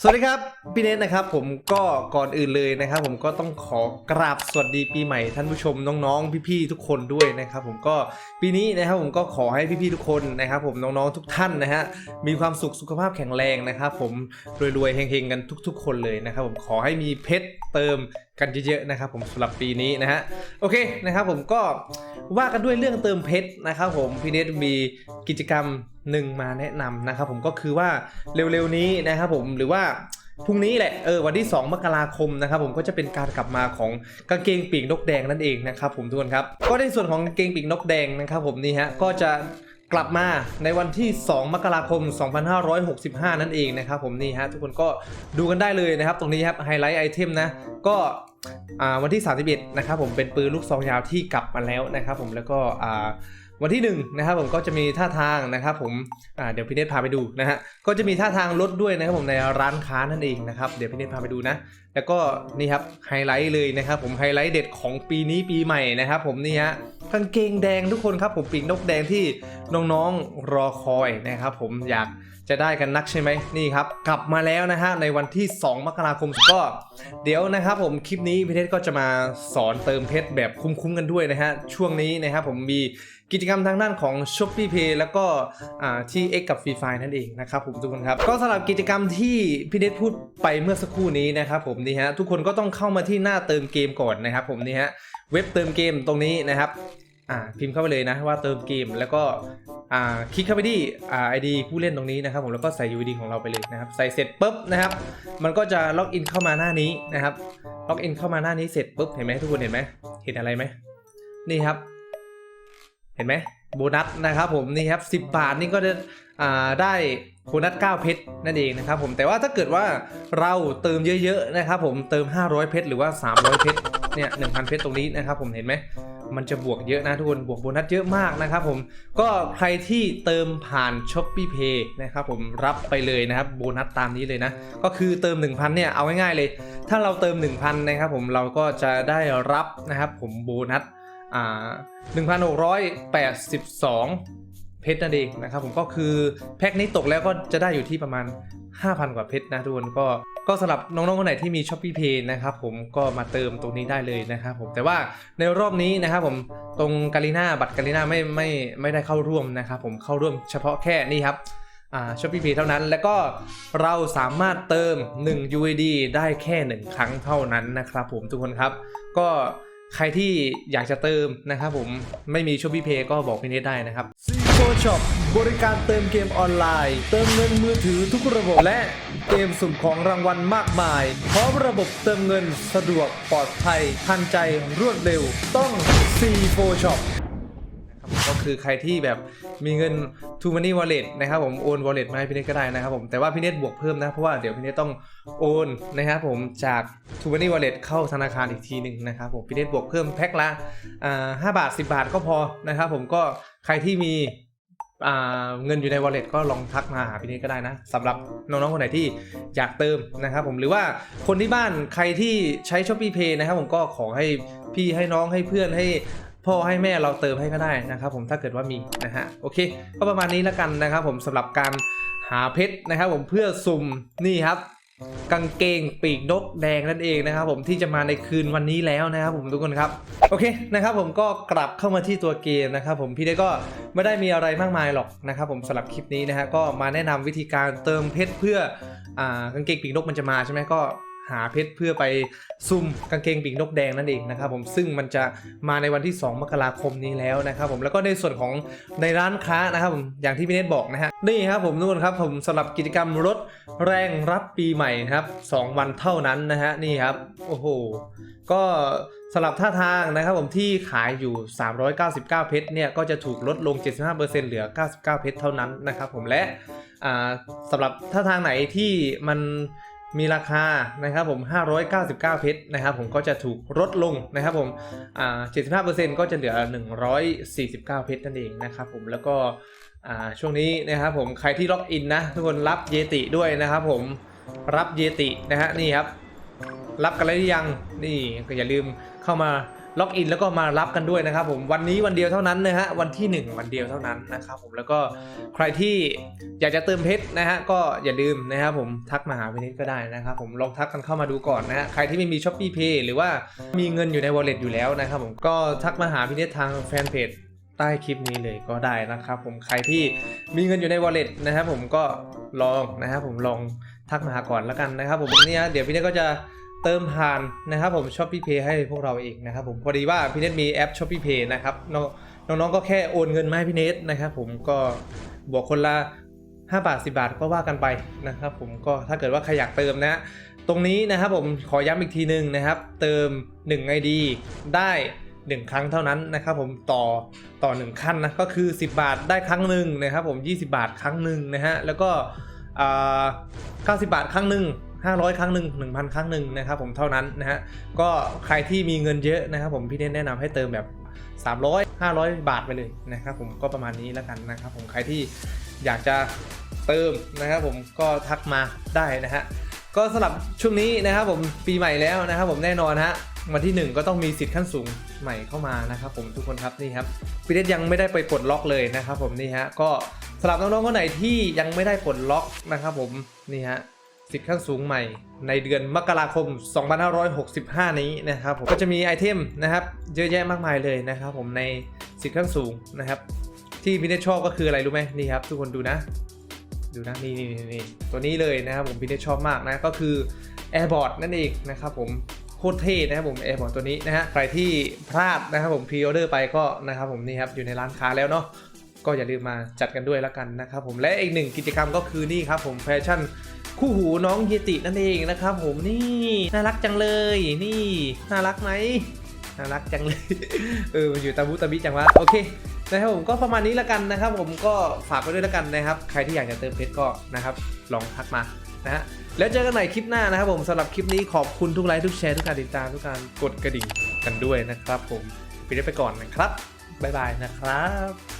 สวัสดีครับ พี่เนทนะครับผมก็ก่อนอื่นเลยนะครับ ผมก็ต้องขอกราบสวัสดีปีใหม่ท่านผู้ชมน้องๆ พี่ๆทุกคนด้วยนะครับ ผมก็ปีนี้นะครับผมก็ขอให้พี่ๆทุกคนนะครับ ผมน้องๆทุกท่านนะฮะมีความสุขสุขภาพแข็งแรงนะครับ ผมรวยๆเฮงๆกันทุก ๆ คนเลยนะครับ ผมขอให้มีเพชรเติมกันเยอะๆนะครับ ผมสำหรับปีนี้นะฮะโอเคนะครับ ผมก็ว่ากันด้วยเรื่องเติมเพชรนะครับ ผมพี่เนทมีกิจกรรม หนึ่งมาแนะนำนะครับผมก็คือว่าเร็วๆนี้นะครับผมหรือว่าพรุ่งนี้แหละเออวันที่ 2 มกราคมนะครับผมก็จะเป็นการกลับมาของกางเกงปีกนกแดงนั่นเองนะครับผมทุกคนครับก็ในส่วนของกางเกงปีกนกแดงนะครับผมนี่ฮะก็จะกลับมาในวันที่ 2 มกราคม 2565 นั่นเองนะครับผมนี่ฮะทุกคนก็ดูกันได้เลยนะครับ ตรงนี้ครับไฮไลท์ไอเทมนะก็อ่าวันที่ 31 นะครับผมเป็นปืนลูกซองยาวที่กลับมาแล้วนะครับผมแล้วก็อ่า วันที่1นะครับผมก็จะมีท่าทางนะครับผมเดี๋ยวพี่เนทพาไปดูนะฮะก็จะมีท่าทางรถด้วยนะครับผมในร้านค้านั่นเองนะครับเดี๋ยวพี่เนทพาไปดูนะ แล้วก็นี่ครับไฮไลท์เลยนะครับผมไฮไลท์เด็ดของปีนี้ปีใหม่นะครับผมนี่ฮะกางเกงแดงทุกคนครับผมปีกนกแดงที่น้องๆรอคอยนะครับผมอยาก จะได้กันนักใช่ไหมนี่ครับ กลับมาแล้วนะฮะในวันที่ 2 มกราคมก็ เดี๋ยวนะครับผมคลิปนี้พี่เทศก็จะมาสอนเติมเพชรแบบคุ้มๆกันด้วยนะฮะช่วงนี้นะครับผมมีกิจกรรมทางด้านของ s h o p e e Pay แล้วก็ที่ X กับ Free Fire นั่นเองนะครับผมทุกคนครับ ก็สำหรับกิจกรรมที่พี่เดชพูดไปเมื่อสักครู่นี้นะครับผมนี่ฮะทุกคนก็ต้องเข้ามาที่หน้าเติมเกมก่อนนะครับผมนี่ฮะเว็บเติมเกมตรงนี้นะครับอ่าพิมพ์เข้าไปเลยนะว่าเติมเกมแล้วก็ อ่าคลิกเข้าไปที่อ่า ID ผู้เล่นตรงนี้นะครับผมแล้วก็ใส่ UID ของเราไปเลยนะครับ ใส่เสร็จปุ๊บนะครับ มันก็จะล็อกอินเข้ามาหน้านี้นะครับ ล็อกอินเข้ามาหน้านี้เสร็จปุ๊บเห็นไหมทุกคนเห็นไหมเห็นอะไรไหมนี่ครับ เห็นไหมโบนัสนะครับผมนี่ครับ 10 บาทนี่ก็จะได้โบนัส9เพชรนั่นเองนะครับผมแต่ว่าถ้าเกิดว่าเราเติมเยอะๆนะครับผมเติม 500 เพชรหรือว่า 300 เพชรเนี่ย1,000 เพชรตรงนี้นะครับผมเห็นไหม มันจะบวกเยอะนะทุกคนบวกโบนัสเยอะมากนะครับผมก็ใครที่เติมผ่าน s h o p e e Pay นะครับผมรับไปเลยนะครับโบนัสตามนี้เลยนะ ก็คือเติม 1,000เนี่ยเอาง่ายๆเลย ถ้าเราเติม 1,000นะครับผมเราก็จะได้รับนะครับผมโบนัสอ่า1,682 เพชรนั่นเองนะครับผมก็คือแพ็คนี้ตกแล้วก็จะได้อยู่ที่ประมาณ 5,000 กว่าเพชรนะทุกคนก็ก็สำหรับน้องๆคนไหนที่มี s h o p e e Pay นะครับผมก็มาเติมตรงนี้ได้เลยนะครับผมแต่ว่าในรอบนี้นะครับผมตรงกาลิน่าบัตรกาลิน่าไม่ไม่ไม่ได้เข้าร่วมนะครับผมเข้าร่วมเฉพาะแค่นี่ครับอ่าช้อปปี้เพเท่านั้น แล้วก็เราสามารถเติม 1 UID ได้แค่ 1 ครั้งเท่านั้นนะครับผมทุกคนครับ ก็ ใครที่อยากจะเติมนะครับผมไม่มีช้อปปี้เพก็บอกพี่เนทได้นะครับซีโฟช็อปบริการเติมเกมออนไลน์ เติมเงินมือถือทุกระบบ และเกมสุ่มของรางวัลมากมาย พร้อมระบบเติมเงินสะดวกปลอดภัยทันใจรวดเร็ว ต้องซีโครับก็ คือใครที่แบบมีเงิน t o Money Wallet นะครับผมโอน Wallet มาให้พี่เนทก็ได้นะครับผมแต่ว่าพี่เนทบวกเพิ่มนะ เพราะว่าเดี๋ยวพี่เนทต้องโอนนะครับผมจาก t o Money Wallet เข้าธนาคารอีกทีหนึ่งนะครับผมพี่เนทบวกเพิ่มแพ็คละห้าบาท 10 บาทก็พอนะครับผมก็ใครที่มีเงินอยู่ใน wallet ก็ลองทักมาหาพี่เนทก็ได้นะสำหรับน้องๆคนไหนที่อยากเติมนะครับผมหรือว่าคนที่บ้านใครที่ใช้ Shopee Pay นะครับผมก็ขอให้พี่ให้น้องให้เพื่อนให้ พ่อให้แม่เราเติมให้ก็ได้นะครับผมถ้าเกิดว่ามีนะฮะโอเค ก็ประมาณนี้แล้วกันนะครับผมสำหรับการหาเพชรนะครับผมเพื่อสุ่มนี่ครับกางเกงปีกนกแดงนั่นเองนะครับผมที่จะมาในคืนวันนี้แล้วนะครับผมทุกคนครับโอเคนะครับผมก็กลับเข้ามาที่ตัวเกมนะครับผมพี่ได้ก็ไม่ได้มีอะไรมากมายหรอกนะครับผมสำหรับคลิปนี้นะฮะก็มาแนะนำวิธีการเติมเพชรเพื่ออ่ากางเกงปีกนกมันจะมาใช่ไหมก็ หาเพชรเพื่อไปซุ่มกางเกงปีกนกแดงนั่นเองนะครับผมซึ่งมันจะมาในวันที่ 2 มกราคมนี้แล้วนะครับผมแล้วก็ในส่วนของในร้านค้านะครับผมอย่างที่พี่เนทบอกนะฮะนี่ครับผมทุกคนครับผมสำหรับกิจกรรมรถแรงรับปีใหม่นะครับ 2 วันเท่านั้นนะฮะนี่ครับโอ้โหก็สำหรับท่าทางนะครับผมที่ขายอยู่ 399 เพชรเนี่ยก็จะถูกลดลง 75%เหลือ 99 เพชรเท่านั้นนะครับผมและสำหรับท่าทางไหนที่มัน มีราคานะครับผม 599 เพชรนะครับผมก็จะถูกลดลงนะครับผมอ่า75%ก็จะเหลือ 149 เพชรนั่นเองนะครับผมแล้วก็อ่าช่วงนี้นะครับผมใครที่ล็อกอินนะทุกคนรับเยติด้วยนะครับผมรับเยตินะฮะนี่ครับ รับกันแล้วหรือยังนี่ก็อย่าลืมเข้ามา ล็อกอินแล้วก็มารับกันด้วยนะครับผมวันนี้วันเดียวเท่านั้นนะฮะวันที่ 1 วันเดียวเท่านั้นนะครับผมแล้วก็ใครที่อยากจะเติมเพชรนะฮะก็อย่าลืมนะครับผมทักมาหาพี่นิดก็ได้นะครับผมลองทักกันเข้ามาดูก่อนนะฮะใครที่ไม่มี s h อ p e e Pay หรือว่ามีเงินอยู่ใน wallet อยู่แล้วนะครับผมก็ทักมาหาพี่นิดทางแฟนเพจใต้คลิปนี้เลยก็ได้นะครับผมใครที่มีเงินอยู่ใน wallet นะครับผมก็ลองนะครับผมลองทักมาหาก่อนแล้วกันนะครับผมเนี่ยเดี๋ยวพี่เนทก็จะ เติมผ่านนะครับผม s h อ p e e Pay ให้พวกเราเองนะครับผมพอดีว่าพี่เนทมีแอป s h อ p e e Pay นะครับน้องๆก็แค่โอนเงินมาให้พี่เนทนะครับผมก็บวกคนละ5บาท10บาทก็ว่ากันไปนะครับผมก็ถ้าเกิดว่าใครอยากเติมนะตรงนี้นะครับผมขอย้ำอีกทีหนึ่งนะครับ เติม1 ID ได้ 1 ครั้งเท่านั้นนะครับผมต่อต่อ 1 ขั้นนะก็คือ 10 บาทได้ครั้งหนึ่งนะครับผม 20 บาทครั้งหนึ่งนะฮะแล้วก็อ่า90 บาทครั้งหนึ่ง 500 ครั้งหนึ่ง1,000 ครั้งหนึ่งนะครับผมเท่านั้นนะฮะก็ใครที่มีเงินเยอะนะครับผมพี่เน้นแนะนำให้เติมแบบ 300 500 บาทไปเลยนะครับผมก็ประมาณนี้แล้วกันนะครับผมใครที่อยากจะเติมนะครับผมก็ทักมาได้นะฮะก็สำหรับช่วงนี้นะครับผมปีใหม่แล้วนะครับผมแน่นอนฮะวันที่ 1 ก็ต้องมีสิทธิ์ขั้นสูงใหม่เข้ามานะครับผมทุกคนครับนี่ครับพี่เดชยังไม่ได้ไปปลดล็อกเลยนะครับผมนี่ฮะก็สำหรับน้องๆคนไหนที่ยังไม่ได้ปลดล็อกนะครับผมนี่ฮะ สิทธิ์ขั้นสูงใหม่ ในเดือนมกราคม 2565 นี้นะครับผมก็จะมีไอเทมนะครับเยอะแยะมากมายเลยนะครับผมในสิทธิ์ขั้นสูงนะครับที่พี่เดชชอบก็คืออะไรรู้ไหมนี่ครับทุกคนดูนะ ดูนะนี่นี่นี่ตัวนี้เลยนะครับผมพี่เนทชอบมากนะก็คือ Airboard นั่นเองนะครับผมโคตรเท่นะครับผม Airboard ตัวนี้นะฮะใครที่พลาดนะครับผมพรีออเดอร์ไปก็นะครับผมนี่ครับอยู่ในร้านค้าแล้วเนาะก็อย่าลืมมาจัดกันด้วยแล้วกันนะครับผมและอีกหนึ่งกิจกรรมก็คือนี่ครับผมแฟชั่น คู่หูน้องเยตินั่นเองนะครับ ผมนี่น่ารักจังเลยนี่น่ารักไหมน่ารักจังเลย เออมันอยู่ตาบุตาบิจังวะโอเคนะครับผมก็ประมาณนี้ล้วกันนะครับ ผมก็ฝากไว้ด้วยล้วกันนะครับ ใครที่อยากจะเติมเพชรก็นะครับ ลองทักมานะฮะแล้วเจอกันใหม่คลิปหน้านะครับผมสำหรับคลิปนี้ขอบคุณทุกไลค์ทุกแชร์ทุกการติดตามทุกการกดกระดิ่งกันด้วยนะครับ ผมไปได้ไปก่อนนะครับบ๊ายบายนะครับ